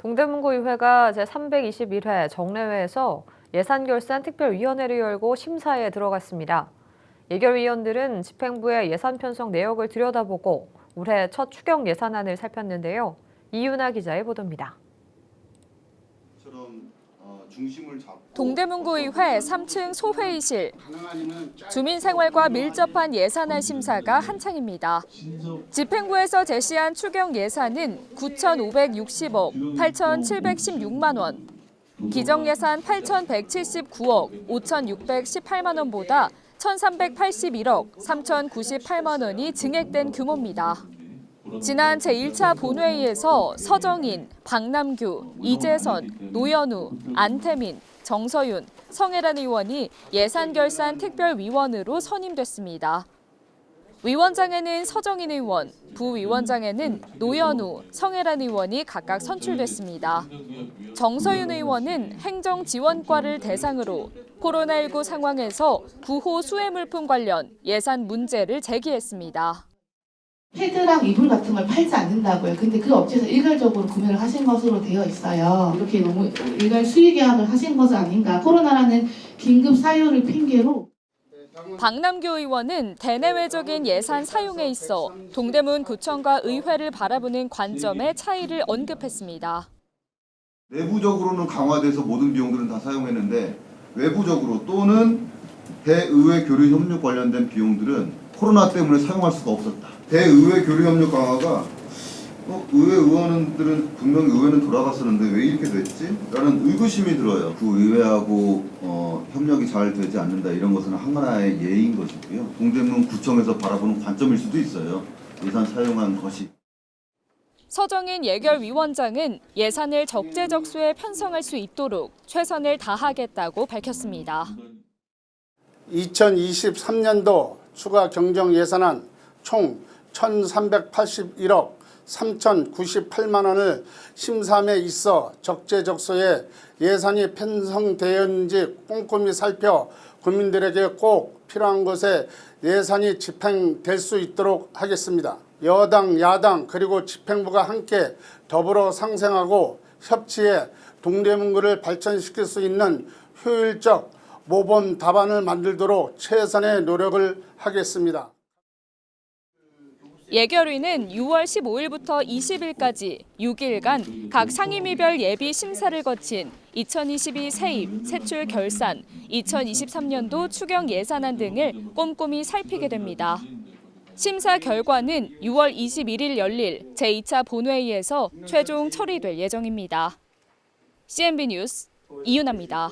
동대문구 의회가 제321회 정례회에서 예산 결산 특별위원회를 열고 심사에 들어갔습니다. 예결위원들은 집행부의 예산 편성 내역을 들여다보고 올해 첫 추경 예산안을 살폈는데요. 이윤아 기자의 보도입니다. 중심을 잡고 동대문구의회 3층 소회의실. 주민생활과 밀접한 예산안 심사가 한창입니다. 집행부에서 제시한 추경 예산은 9,560억 8,716만 원. 기정 예산 8,179억 5,618만 원보다 1,381억 3,098만 원이 증액된 규모입니다. 지난 제1차 본회의에서 서정인, 박남규, 이재선, 노현우, 안태민, 정서윤, 성혜란 의원이 예산결산 특별위원으로 선임됐습니다. 위원장에는 서정인 의원, 부위원장에는 노현우, 성혜란 의원이 각각 선출됐습니다. 정서윤 의원은 행정지원과를 대상으로 코로나19 상황에서 구호 수해물품 관련 예산 문제를 제기했습니다. 패드랑 이불 같은 걸 팔지 않는다고요. 근데 그 업체에서 일괄적으로 구매를 하신 것으로 되어 있어요. 이렇게 너무 일괄 수의 계약을 하신 것은 아닌가. 코로나라는 긴급 사유를 핑계로 박남규 의원은 대내외적인 예산 사용에 있어 동대문 구청과 의회를 바라보는 관점의 차이를 언급했습니다. 내부적으로는 강화돼서 모든 비용들은 다 사용했는데 외부적으로 또는 대의회 교류 협력 관련된 비용들은 코로나 때문에 사용할 수가 없었다. 대의회 교류 협력 강화가 어, 의회 의원들은 분명히 의회는 돌아갔었는데 왜 이렇게 됐지? 라는 의구심이 들어요. 그 의회하고 어, 협력이 잘 되지 않는다 이런 것은 하나의 예인 것이고요. 동대문 구청에서 바라보는 관점일 수도 있어요. 예산 사용한 것이. 서정인 예결위원장은 예산을 적재적소에 편성할 수 있도록 최선을 다하겠다고 밝혔습니다. 2023년도 추가 경정 예산안 총 1,381억 3,098만 원을 심사함에 있어 적재적소에 예산이 편성되었는지 꼼꼼히 살펴 국민들에게 꼭 필요한 곳에 예산이 집행될 수 있도록 하겠습니다. 여당, 야당 그리고 집행부가 함께 더불어 상생하고 협치해 동대문구를 발전시킬 수 있는 효율적 모범 답안을 만들도록 최선의 노력을 하겠습니다. 예결위는 6월 15일부터 20일까지 6일간 각 상임위별 예비 심사를 거친 2022 세입, 세출 결산, 2023년도 추경 예산안 등을 꼼꼼히 살피게 됩니다. 심사 결과는 6월 21일 열릴 제2차 본회의에서 최종 처리될 예정입니다. CNB 뉴스 이윤아입니다.